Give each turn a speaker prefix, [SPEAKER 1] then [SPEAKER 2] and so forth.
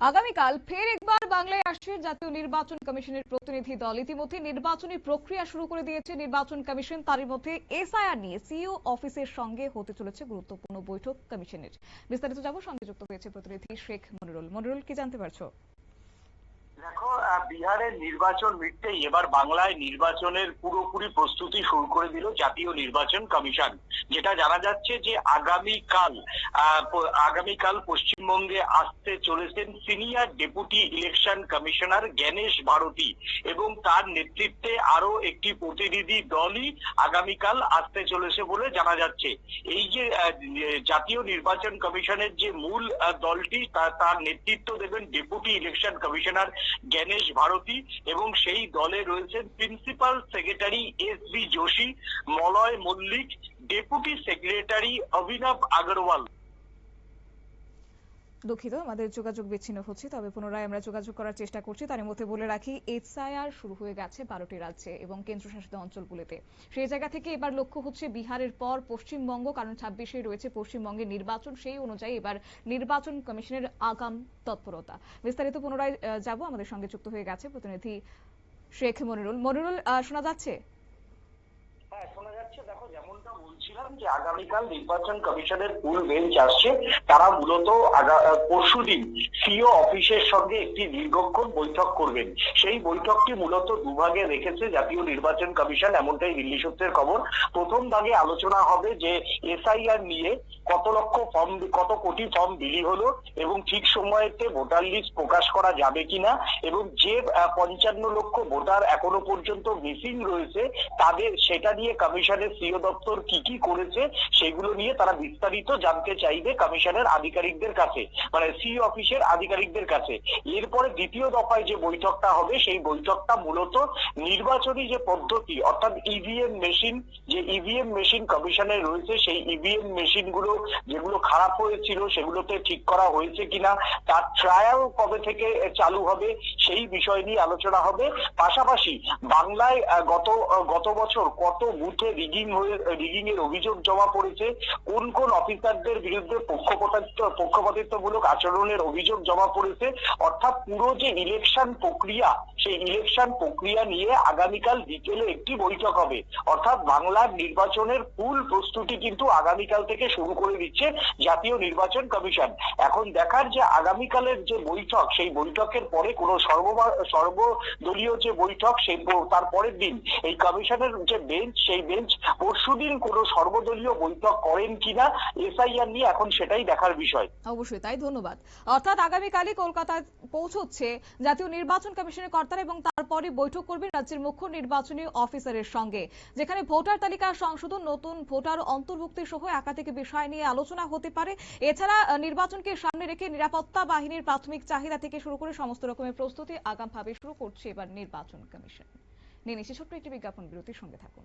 [SPEAKER 1] আগামীকাল ফের একবার বাংলায় আসছে জাতীয় নির্বাচন কমিশনের প্রতিনিধি দল। ইতিমধ্যে নির্বাচনী প্রক্রিয়া শুরু করে দিয়েছে নির্বাচন কমিশন। তারই মধ্যে এসআইআর নিয়ে সিইও অফিসের সঙ্গে হতে চলেছে গুরুত্বপূর্ণ বৈঠক কমিশনের। বিস্তারিত যাব সঙ্গে যুক্ত হয়েছে প্রতিনিধি শেখ মনিরুল। মনিরুল, কি জানতে পারছ?
[SPEAKER 2] বিহারের নির্বাচন মিটতেই এবার বাংলায় নির্বাচনের পুরোপুরি প্রস্তুতি শুরু করে দিল জাতীয় নির্বাচন কমিশন। যেটা জানা যাচ্ছে যে আগামীকাল আগামীকাল পশ্চিমবঙ্গে আসতে চলেছেন senior deputy election commissioner Gyanesh Bharti এবং তার নেতৃত্বে আরও একটি প্রতিনিধি দলই আগামীকাল আসতে চলেছে বলে জানা যাচ্ছে। এই যে জাতীয় নির্বাচন কমিশনের যে মূল দলটি তার নেতৃত্ব দেবেন deputy election commissioner Gyanesh Bharti এবং সেই দলে রয়েছেন principal secretary S B Joshi, Malay Mallick deputy secretary Abhinav Agarwal.
[SPEAKER 1] দুঃখিত, আমাদের যোগাযোগ বিচ্ছিন্ন হচ্ছে, তবে পুনরায় আমরা যোগাযোগ করার চেষ্টা করছি। তার মধ্যে বলে রাখি এসআইআর শুরু হয়ে গেছে বারোটি রাজ্যে এবং কেন্দ্রশাসিত অঞ্চলগুলিতে। সেই জায়গা থেকে এবার লক্ষ্য হচ্ছে বিহারের পর পশ্চিমবঙ্গ, কারণ ছাব্বিশে রয়েছে পশ্চিমবঙ্গের নির্বাচন, সেই অনুযায়ী এবার নির্বাচন কমিশনের আগাম তৎপরতা। বিস্তারিত পুনরায় যাব, আমাদের সঙ্গে যুক্ত হয়ে গেছে প্রতিনিধি শেখ মনিরুল। মনিরুল শোনা যাচ্ছে?
[SPEAKER 2] হ্যাঁ শোনা যাচ্ছে। দেখো, যেমনটা বলছিলাম যে আগামীকাল নির্বাচন কমিশনের ফুল বেঞ্চ আসছে। তারা মূলত পরশুদিন সিও অফিসের সঙ্গে একটি দীর্ঘক্ষণ বৈঠক করবেন। সেই বৈঠকটি মূলত দুভাগে রেখেছে জাতীয় নির্বাচন কমিশন, এমনটাই দিল্লি সূত্রের খবর। প্রথম ভাগে আলোচনা হবে যে এসআইআর নিয়ে কত লক্ষ ফর্ম, কত কোটি ফর্ম বিলি হলো এবং ঠিক সময়েতে ভোটার লিস্ট প্রকাশ করা যাবে কিনা এবং যে পঞ্চান্ন লক্ষ ভোটার এখনও পর্যন্ত মিসিং রয়েছে, তাদের, সেটা নিয়ে কমিশনের সিও দপ্তর কি কি করেছে সেগুলো নিয়ে তারা বিস্তারিত জানতে চাইবে কমিশনের আধিকারিকদের কাছে মানে সিও অফিসের আধিকারিকদের কাছে। এরপরে দ্বিতীয় দফায় যে বৈঠকটা হবে, সেই বৈঠকটা মূলত নির্বাচনী যে পদ্ধতি, অর্থাৎ ইভিএম মেশিন যে ইভিএম মেশিন কমিশনের রয়েছে, সেই ইভিএম মেশিনগুলো যেগুলো খারাপ হয়েছিল, সেগুলোতে ঠিক করা হয়েছে কিনা, তার ট্রায়াল কবে থেকে চালু হবে, সেই বিষয় নিয়ে আলোচনা হবে। পাশাপাশি বাংলায় গত গত বছর কত বুথে রিগিং হয়ে রিগিং এর অভিযোগ জমা পড়েছে, কোন কোন অফিসারদের বিরুদ্ধে পক্ষপাতিত্ব, পক্ষপাতিত্বমূলক আচরণের অভিযোগ জমা পড়েছে, অর্থাৎ পুরো যে ইলেকশন প্রক্রিয়া, সেই ইলেকশন প্রক্রিয়া নিয়ে আগামীকাল বিকেলে একটি বৈঠক হবে। অর্থাৎ বাংলার নির্বাচনের ফুল প্রস্তুতি কিন্তু আগামীকাল থেকে শুরু করে দিচ্ছে জাতীয় নির্বাচন কমিশন। এখন দেখার যে আগামীকালের যে বৈঠক, সেই বৈঠকের পরে কোনো সর্ব সর্বদলীয় যে বৈঠক, সেই তার পরের দিন এই কমিশনের যে বেঞ্চ সেই বেঞ্চ পরশুদিন কোনো সর্বদলীয় বৈঠক করেন কিনা এসআইআর নিয়ে এখন সেটাই দেখার বিষয়।
[SPEAKER 1] অবশ্যই, তাই ধন্যবাদ। অর্থাৎ আগামীকালই কলকাতায় পৌঁছচ্ছে জাতীয় নির্বাচন কমিশনের কর্তারা এবং তারপরে বৈঠক করবেন রাজ্যের মুখ্য নির্বাচনী অফিসারের সঙ্গে, যেখানে ভোটার তালিকা, সংশোধন, নতুন ভোটার অন্তর্ভুক্তি সহ একাধিক বিষয় নিয়ে আলোচনা হতে পারে। এছাড়া নির্বাচনকে সামনে রেখে নিরাপত্তা বাহিনীর প্রাথমিক চাহিদা থেকে শুরু করে সমস্ত রকমের প্রস্তুতি আগামভাবে শুরু করছে এবার নির্বাচন কমিশন। নিয়ে নিচ্ছে একটি বিজ্ঞাপন, বিরতির সঙ্গে থাকুন।